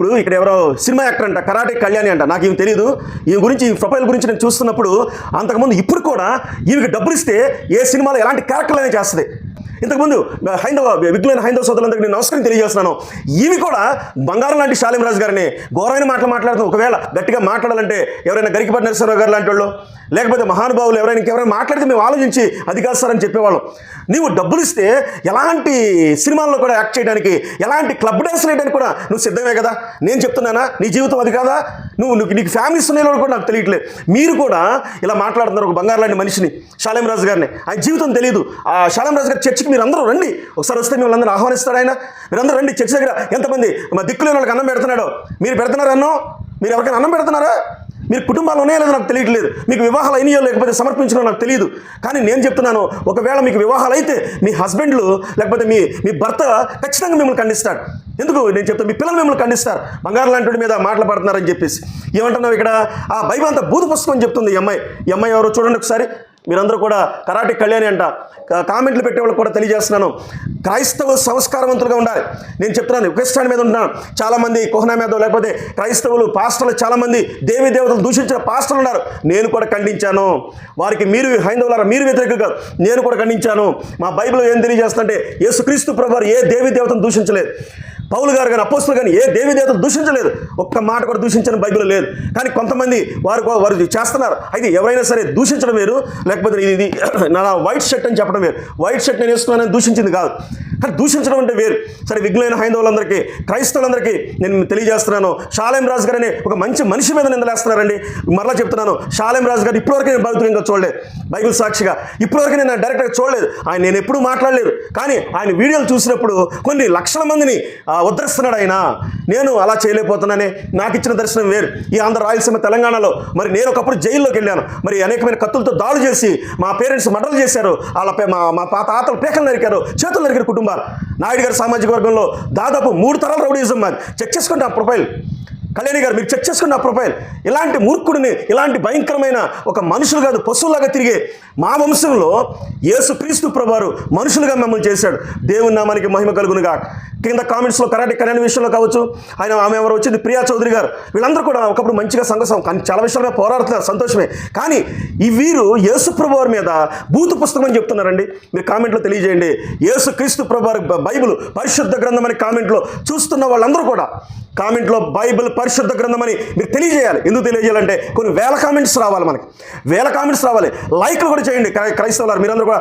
ఇప్పుడు ఇక్కడ ఎవరో సినిమా యాక్టర్ అంట కరాటే కళ్యాణి అంట. నాకు ఏం తెలియదు ఈ గురించి ఈ ప్రొఫైల్ గురించి నేను చూస్తున్నప్పుడు అంతకుముందు ఇప్పుడు కూడా ఈమెకి డబ్బులు ఇస్తే ఏ సినిమాలో ఎలాంటి క్యారెక్టర్లు అనేది చేస్తుంది. ఇంతకుముందు హైందవ విఘ్నులైన హైందవ సోదరులందరికీ నేను నమస్కారం తెలియజేస్తున్నాను. ఇవి కూడా బంగారం లాంటి శాలిమరాజు గారిని ఘోరమైన మాటలు మాట్లాడుతూ ఒకవేళ గట్టిగా మాట్లాడాలంటే ఎవరైనా గరికిపడి నరసింహరావు గారు లాంటి వాళ్ళు లేకపోతే మహానుభావులు ఎవరైనా ఇంకెవరైనా మాట్లాడితే మేము ఆలోచించి అది కాదు సార్ అని చెప్పేవాళ్ళం. నీవు డబ్బులు ఇస్తే ఎలాంటి సినిమాల్లో కూడా యాక్ట్ చేయడానికి ఎలాంటి క్లబ్ డాన్స్ వేయడానికి కూడా నువ్వు సిద్ధమే కదా? నేను చెప్తున్నానా? నీ జీవితం అది కాదా? నువ్వు నువ్వు నీకు ఫ్యామిలీస్ ఉన్నాయో కూడా నాకు తెలియట్లేదు. మీరు కూడా ఇలా మాట్లాడుతున్నారు ఒక బంగారు లాంటి మనిషిని శాలేం రాజు గారిని. ఆయన జీవితం తెలియదు ఆ శాలేం రాజు గారి చర్చికి మీరు అందరూ రండి. ఒకసారి వస్తే మిమ్మల్ని అందరూ ఆహ్వానిస్తాడు ఆయన. మీరందరూ రండి. చర్చి దగ్గర ఎంతమంది మా దిక్కులేని వాళ్ళకి అన్నం పెడుతున్నాడో. మీరు పెడుతున్నారా అన్నం? మీరు ఎవరికైనా అన్నం పెడుతున్నారా? మీరు కుటుంబాలు ఉన్నాయో లేదో నాకు తెలియట్లేదు. మీకు వివాహాలు అయినాయో లేకపోతే సమర్పించడం నాకు తెలియదు. కానీ నేను చెప్తున్నాను ఒకవేళ మీకు వివాహాలు అయితే మీ హస్బెండ్లు లేకపోతే మీ మీ భర్త ఖచ్చితంగా మిమ్మల్ని ఖండిస్తాడు. ఎందుకు? నేను చెప్తాను మీ పిల్లలు మిమ్మల్ని ఖండిస్తారు. బంగారు లాంటి మీద మాటలు పడుతున్నారని చెప్పేసి. ఏమంటున్నావు ఇక్కడ? ఆ బైబిల్ అంతా భూత పుస్తకం చెప్తుంది ఈ అమ్మాయి. ఈ అమ్మాయి ఎవరో చూడండి ఒకసారి. మీరందరూ కూడా కరాటే కళ్యాణి అంట. కామెంట్లు పెట్టే వాళ్ళకి కూడా తెలియజేస్తున్నాను. క్రైస్తవులు సంస్కారవంతులుగా ఉండాలి. నేను చెప్తున్నాను క్రిస్టియన్ మీద ఉంటున్నాను. చాలామంది కుహనా మీద లేకపోతే క్రైస్తవులు పాస్టర్లు చాలామంది దేవి దేవతలు దూషించిన పాస్టర్లు ఉన్నారు. నేను కూడా ఖండించాను. వారికి మీరు హైందవులారా మీరు వ్యతిరేకంగా నేను కూడా ఖండించాను. మా బైబిల్ ఏం తెలియజేస్తుంటే యేసుక్రీస్తు ప్రభు ఏ దేవి దేవతను దూషించలేదు. పౌలు గారు కానీ అపోస్తులు కానీ ఏ దేవి దేవతలు దూషించలేదు. ఒక్క మాట కూడా దూషించిన బైబిల్ లేదు. కానీ కొంతమంది వారు వారు చేస్తున్నారు. అయితే ఎవరైనా సరే దూషించడం వేరు లేకపోతే ఇది ఇది నా వైట్ షర్ట్ అని చెప్పడం వేరు. వైట్ షర్ట్ నేను వేసుకున్నానని దూషించింది కాదు. కానీ దూషించడం అంటే వేరు. సరే విఘ్నులైన హైందవులందరికీ క్రైస్తవులందరికీ నేను తెలియజేస్తున్నాను. షాలేం రాజు గారని ఒక మంచి మనిషి మీద నిందలేస్తున్నారండి మరలా చెప్తున్నాను. షాలేం రాజు గారు ఇప్పటివరకు నేను భౌతికంగా చూడలేదు. బైబిల్ సాక్షిగా ఇప్పటివరకు నేను డైరెక్ట్గా చూడలేదు. ఆయన నేను ఎప్పుడూ మాట్లాడలేదు. కానీ ఆయన వీడియోలు చూసినప్పుడు కొన్ని లక్షల మందిని ఉద్ధరిస్తున్నాడు ఆయన నేను అలా చేయలేకపోతున్నానే. నాకు ఇచ్చిన దర్శనం వేరు. ఈ ఆంధ్ర రాయలసీమ తెలంగాణలో మరి నేను ఒకప్పుడు జైల్లోకి వెళ్ళాను. మరి అనేకమైన కత్తులతో దాడులు చేసి మా పేరెంట్స్ మర్డర్లు చేశారు. వాళ్ళపై మా మా పా- తాతలు పేకలు నరికారు. చేతులు నరికారు కుటుంబాలు. నాయుడు గారి సామాజిక వర్గంలో దాదాపు మూడు తరాల రౌడీజం మాది. చెక్ చేసుకుంటే ఆ ప్రొఫైల్ కళ్యాణి గారు మీరు చెక్ చేసుకున్న ప్రొఫైల్. ఇలాంటి మూర్ఖుడిని ఇలాంటి భయంకరమైన ఒక మనుషులు కాదు పశువులాగా తిరిగే మా వంశంలో యేసు క్రీస్తు ప్రభారు మనుషులుగా మమ్మల్ని చేశాడు. దేవుని నామానికి మహిమ కలుగునుగా. కింద కామెంట్స్లో కరాటే కళ్యాణ విషయంలో కావచ్చు ఆయన ఆమె ఎవరు వచ్చింది ప్రియా చౌదరి గారు. వీళ్ళందరూ కూడా ఒకప్పుడు మంచిగా సంఘసం కానీ చాలా విషయాలుగా పోరాడుతున్నారు సంతోషమే. కానీ ఈ వీరు యేసు ప్రభువారి మీద భూత పుస్తకం అని చెప్తున్నారండి. మీరు కామెంట్లో తెలియజేయండి. యేసు క్రీస్తు ప్రభు బైబిల్ పరిశుద్ధ గ్రంథం అనే కామెంట్లో చూస్తున్న వాళ్ళందరూ కూడా కామెంట్లో బైబిల్ పరిశుద్ధ గ్రంథం అని మీరు తెలియజేయాలి. ఎందుకు తెలియజేయాలంటే కొన్ని వేల కామెంట్స్ రావాలి మనకి. వేల కామెంట్స్ రావాలి. లైక్లు కూడా చేయండి క్రైస్తవులారు మీరందరూ కూడా